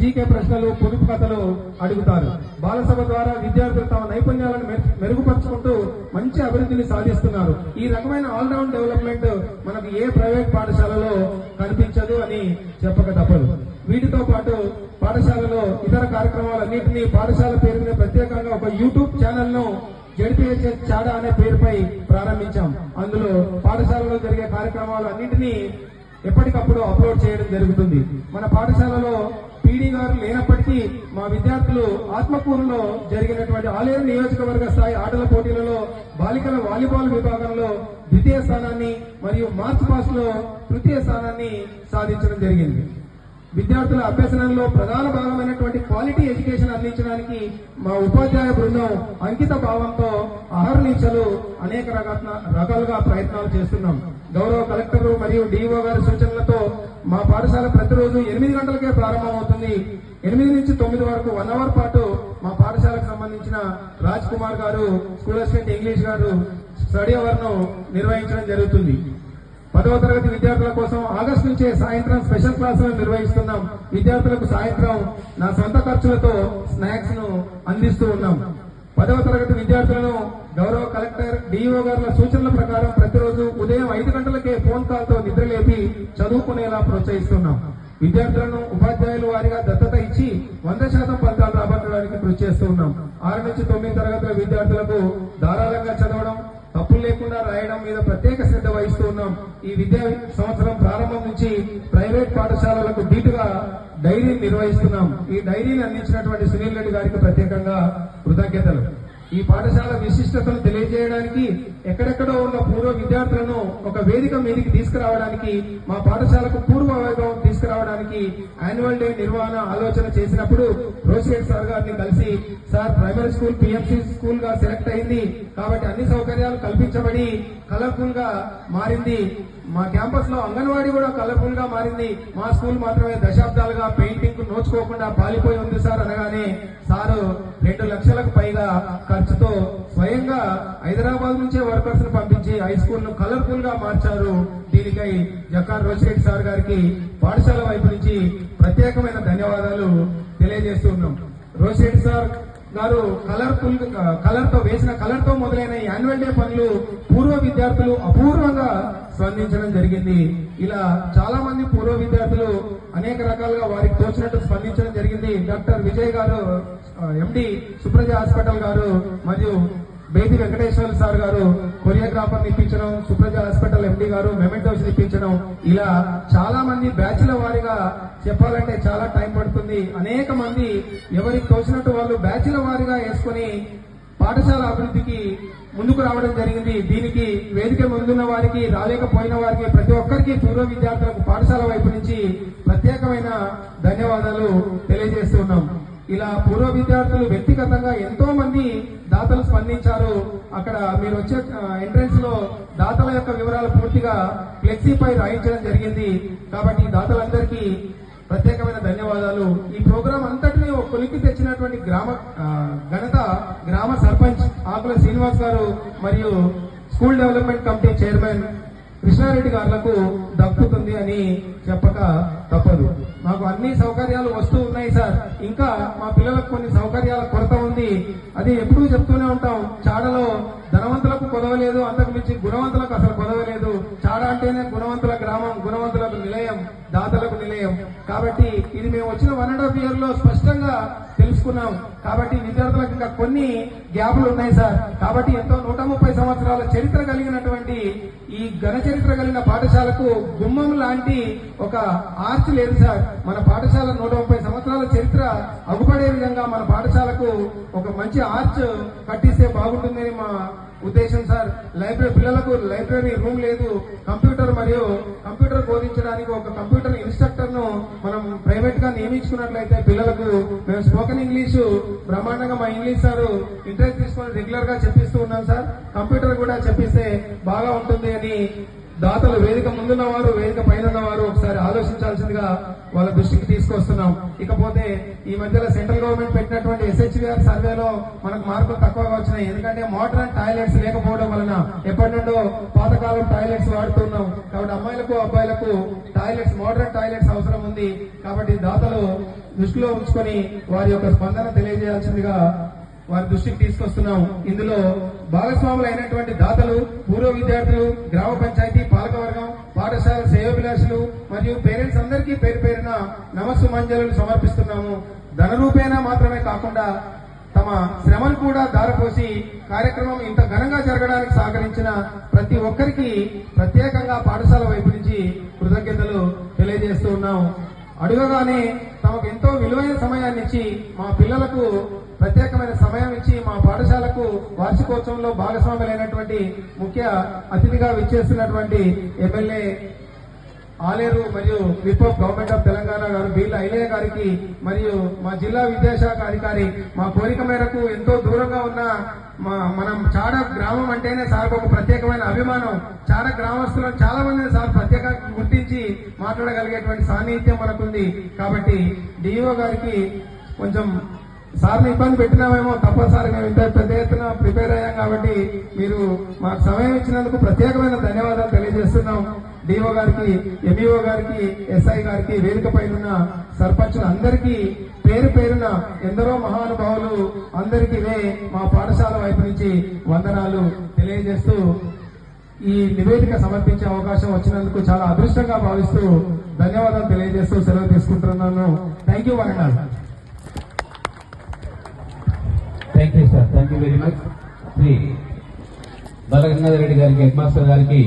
GK ప్రశ్నలు పొదుపు కథలు అడుగుతారు. బాలసభ ద్వారా విద్యార్థులు తమ నైపుణ్యాలను మెరు- మెరుగుపరుచుకుంటూ మంచి అభివృద్ధిని సాధిస్తున్నారు. ఈ రకమైన ఆల్రౌండ్ డెవలప్మెంట్ మనకు ఏ ప్రైవేట్ పాఠశాలలో కనిపించదు అని చెప్పక తప్పదు. వీటితో పాటు పాఠశాలలో ఇతర కార్యక్రమాలన్నింటినీ పాఠశాల పేరు మీద ప్రత్యేకంగా ఒక యూట్యూబ్ ఛానల్ను జడిపిహెచ్ఎస్ చాడా అనే పేరుపై ప్రారంభించాం. అందులో పాఠశాలలో జరిగే కార్యక్రమాలు అన్నింటినీ ఎప్పటికప్పుడు అప్లోడ్ చేయడం జరుగుతుంది. మన పాఠశాలలో పీడీ గారు లేనప్పటికీ మా విద్యార్థులు ఆత్మకూరులో జరిగినటువంటి ఆలయ నియోజకవర్గ స్థాయి ఆటల పోటీలలో బాలికల వాలీబాల్ విభాగంలో ద్వితీయ స్థానాన్ని మరియు మార్చ్ పాస్లో తృతీయ స్థానాన్ని సాధించడం జరిగింది. విద్యార్థుల అభ్యసనంలో ప్రధాన భాగమైనటువంటి క్వాలిటీ ఎడ్యుకేషన్ అందించడానికి మా ఉపాధ్యాయ బృందం అంకిత భావంతో అహర్నిశలు అనేక రకాలుగా ప్రయత్నాలు చేస్తున్నాం. గౌరవ కలెక్టర్ మరియు డిఓ గారి సూచనలతో మా పాఠశాల ప్రతిరోజు ఎనిమిది గంటలకే ప్రారంభమవుతుంది. ఎనిమిది నుంచి తొమ్మిది వరకు వన్ అవర్ పాటు మా పాఠశాలకు సంబంధించిన రాజ్ కుమార్ గారు స్కూల్ అసిస్టెంట్ ఇంగ్లీష్ గారు స్టడీ అవర్ను నిర్వహించడం జరుగుతుంది. పదవ తరగతి విద్యార్థుల కోసం ఆగస్టు నుంచే సాయంత్రం స్పెషల్ క్లాసులను నిర్వహిస్తున్నాం. విద్యార్థులకు సాయంత్రం నా సొంత ఖర్చులతో స్నాక్స్ను అందిస్తూ ఉన్నాం. పదవ తరగతి విద్యార్థులను గౌరవ కలెక్టర్ డిఈఓ గారుల సూచనల ప్రకారం ప్రతిరోజు ఉదయం ఐదు గంటలకే ఫోన్ కాల్తో నిద్రలేపి చదువుకునేలా ప్రోత్సహిస్తున్నాం. విద్యార్థులను ఉపాధ్యాయులు వారిగా దత్తత ఇచ్చి వంద శాతం ఫలితాలు రాబట్టడానికి కృషి చేస్తూ ఉన్నాం. ఆరు నుంచి తొమ్మిది తరగతుల విద్యార్థులకు ధారాళంగా చదవడం తప్పులు లేకుండా రాయడం మీద ప్రత్యేక శ్రద్ధ వహిస్తూ ఉన్నాం. ఈ విద్యా సంవత్సరం ప్రారంభం నుంచి ప్రైవేట్ పాఠశాలలకు ధీటుగా డైరీని నిర్వహిస్తున్నాం. ఈ డైరీని అందించినటువంటి సునీల్ రెడ్డి గారికి ప్రత్యేకంగా కృతజ్ఞతలు. ఈ పాఠశాల విశిష్టతను తెలియజేయడానికి ఎక్కడెక్కడో ఉన్న పూర్వ విద్యార్థులను ఒక వేదిక మీదకి తీసుకురావడానికి మా పాఠశాలకు పూర్వ వైభవం తీసుకురావడానికి యాన్యువల్ డే నిర్వహణ ఆలోచన చేసినప్పుడు రోషేట్ సార్ గారిని కలిసి సార్ ప్రైమరీ స్కూల్ పిఎంసి స్కూల్గా సెలెక్ట్ అయింది. కాబట్టి అన్ని సౌకర్యాలు కల్పించబడి కలర్ఫుల్గా మారింది. మా క్యాంపస్లో అంగన్వాడీ కూడా కలర్ఫుల్గా మారింది. మా స్కూల్ మాత్రమే దశాబ్దాలుగా పెయింటింగ్ నోచుకోకుండా పాలిపోయి ఉంది సార్ అనగానే సారు రెండు లక్షలకు పైగా ఖర్చుతో స్వయంగా హైదరాబాద్ నుంచే వర్కర్స్ను పంపించి హై స్కూల్ను కలర్ఫుల్గా మార్చారు దీనికై జకార్ రోషిరెడ్డి సార్ గారికి పాఠశాల వైపు నుంచి ప్రత్యేకమైన ధన్యవాదాలు తెలియజేస్తున్నాం రోషిరెడ్డి సార్ గారు కలర్ఫుల్ కలర్తో వేసిన కలర్తో మొదలైన యాన్యువల్ డే పనులు పూర్వ విద్యార్థులు అపూర్వంగా స్పందించడం జరిగింది. ఇలా చాలా మంది పూర్వ విద్యార్థులు అనేక రకాలుగా వారికి తోచినట్టు స్పందించడం జరిగింది. డాక్టర్ విజయ్ గారు ఎండి సుప్రజ హాస్పిటల్ గారు మరియు బేది వెంకటేశ్వర సార్ గారు కొరియోగ్రాఫర్ ఇప్పించడం సుప్రజ హాస్పిటల్ ఎండి గారు మెమెంటోస్ ఇప్పించడం ఇలా చాలా మంది బ్యాచ్ల వారిగా చెప్పాలంటే చాలా టైం పడుతుంది. అనేక మంది ఎవరికి తోచినట్టు వాళ్ళు బ్యాచ్ల వారిగా వేసుకొని పాఠశాల అభివృద్ధికి ముందుకు రావడం జరిగింది. దీనికి వేదిక ముందున్న వారికి రాలేకపోయిన వారికి ప్రతి ఒక్కరికి పూర్వ విద్యార్థులకు పాఠశాల వైపు నుంచి ప్రత్యేకమైన ధన్యవాదాలు తెలియజేస్తున్నాం. ఇలా పూర్వ విద్యార్థులు వ్యక్తిగతంగా ఎంతో మంది దాతలు స్పందించారు. అక్కడ మీరు వచ్చే ఎంట్రన్స్లో దాతల యొక్క వివరాలు పూర్తిగా ఫ్లెక్సీపై రాయించడం జరిగింది. కాబట్టి దాతలందరికీ ప్రత్యేకమైన ధన్యవాదాలు. ఈ ప్రోగ్రాం అంతటినీ ఒక కొలికి తెచ్చినటువంటి గ్రామ ఘనత గ్రామ సర్పంచ్ ఆకుల శ్రీనివాస్ గారు మరియు school development committee chairman Krishnareddy గారులకు దక్కుతుంది అని చెప్పక తప్పదు. మాకు అన్ని సౌకర్యాలు వస్తూ ఉన్నాయి సార్. ఇంకా మా పిల్లలకు కొన్ని సౌకర్యాల కొరత ఉంది. అది ఎప్పుడూ చెప్తూనే ఉంటాం. చాడలో ధనవంతులకు కొదవలేదు. అంతకు మించి గుణవంతులకు అసలు కొదవలేదు. చాడ అంటేనే గుణవంతులకు దాతలకు నిలయం. కాబట్టి ఇది మేము వచ్చిన వన్ అండ్ హాఫ్ ఇయర్లో స్పష్టంగా తెలుసుకున్నాం. కాబట్టి విద్యార్థులకు ఇంకా కొన్ని గ్యాప్లు ఉన్నాయి సార్. కాబట్టి ఎంతో నూట ముప్పై సంవత్సరాల చరిత్ర కలిగినటువంటి ఈ ఘన చరిత్ర కలిగిన పాఠశాలకు గుమ్మం లాంటి ఒక ఆర్చ్ లేదు సార్. మన పాఠశాల నూట ముప్పై సంవత్సరాల చరిత్ర అగుపడే విధంగా మన పాఠశాలకు ఒక మంచి ఆర్చ్ కట్టిస్తే బాగుంటుందని మా ఉద్దేశం సార్ లైబ్రరీ పిల్లలకు లైబ్రరీ రూమ్ లేదు కంప్యూటర్ మరియు కంప్యూటర్ బోధించడానికి ఒక కంప్యూటర్ ఇన్స్ట్రక్టర్ను మనం ప్రైవేట్గా నియమించుకున్నట్లయితే పిల్లలకు మేము స్పోకెన్ ఇంగ్లీష్ బ్రహ్మాండంగా మా ఇంగ్లీష్ సార్ ఇంట్రెస్ట్ తీసుకొని రెగ్యులర్గా చెప్పిస్తూ ఉన్నాం సార్. కంప్యూటర్ కూడా చెప్పిస్తే బాగా ఉంటుంది అని దాతలు వేదిక ముందున్న వారు వేదిక పైన వారు ఒకసారి ఆలోచించాల్సిందిగా వాళ్ళ దృష్టికి తీసుకొస్తున్నాం. ఇకపోతే ఈ మధ్యలో సెంట్రల్ గవర్నమెంట్ పెట్టినటువంటి ఎస్హెచ్విఆర్ సర్వేలో మనకు మార్కులు తక్కువగా వచ్చినాయి. ఎందుకంటే మోడర్న్ టాయిలెట్స్ లేకపోవడం వలన ఎప్పటి నుండో పాతకాలం టాయిలెట్స్ వాడుతున్నాం. కాబట్టి అమ్మాయిలకు అబ్బాయిలకు టాయిలెట్స్ మోడర్న్ టాయిలెట్స్ అవసరం ఉంది. కాబట్టి దాతలు దృష్టిలో ఉంచుకొని వారి యొక్క స్పందన తెలియజేయాల్సిందిగా వారి దృష్టికి తీసుకొస్తున్నాం. ఇందులో భాగస్వాములు అయినటువంటి దాతలు పూర్వ విద్యార్థులు గ్రామ పంచాయతీ పాలకవర్గం పాఠశాల సేవాభిలాషులు మరియు పేరెంట్స్ అందరికీ పేరు పేరున నమస్సు మంజలు సమర్పిస్తున్నాము. ధన రూపేణా మాత్రమే కాకుండా తమ శ్రమను కూడా దారపోసి కార్యక్రమం ఇంత ఘనంగా జరగడానికి సహకరించిన ప్రతి ఒక్కరికి ప్రత్యేకంగా పాఠశాల వైపు నుంచి కృతజ్ఞతలు తెలియజేస్తూ ఉన్నాం. అడుగగానే తమకు ఎంతో విలువైన సమయాన్ని ఇచ్చి మా పిల్లలకు ప్రత్యేకమైన సమయం ఇచ్చి మా పాఠశాలకు వార్షికోత్సవంలో భాగస్వాములైనటువంటి ముఖ్య అతిథిగా విచ్చేస్తున్నటువంటి ఎమ్మెల్యే ఆలేరు మరియు విప్ గవర్నమెంట్ ఆఫ్ తెలంగాణ గారు బీర్ల ఐలయ్య గారికి మరియు మా జిల్లా విద్యాశాఖ అధికారి మా కోరిక మేరకు ఎంతో దూరంగా ఉన్న మా మనం చాడ గ్రామం అంటేనే సార్ ఒక ప్రత్యేకమైన అభిమానం. చాడ గ్రామస్తులను చాలా మందిని సార్ ప్రత్యేకంగా గుర్తించి మాట్లాడగలిగేటువంటి సాన్నిహిత్యం మనకుంది. కాబట్టి డిఓ గారికి కొంచెం సార్ని ఇబ్బంది పెట్టినామేమో తప్పనిసరి మేము ఇంత పెద్ద ఎత్తున ప్రిపేర్ అయ్యాం కాబట్టి మీరు మాకు సమయం ఇచ్చినందుకు ప్రత్యేకమైన ధన్యవాదాలు తెలియజేస్తున్నాం. డిఓ గారికి ఎంఈఓ గారికి ఎస్ఐ గారికి వేదిక పైన సర్పంచులందరికీ పేరు పేరున ఎందరో మహానుభావులు అందరికీ ఇవే మా పాఠశాల వైపు నుంచి వందనాలు తెలియజేస్తూ ఈ నివేదిక సమర్పించే అవకాశం వచ్చినందుకు చాలా అదృష్టంగా భావిస్తూ ధన్యవాదాలు తెలియజేస్తూ సెలవు తీసుకుంటున్నాను. Thank you వరండాల్ thank you sir thank you very much Shri Balagangadhar Reddy గారికి హెడ్ మాస్టర్ గారికి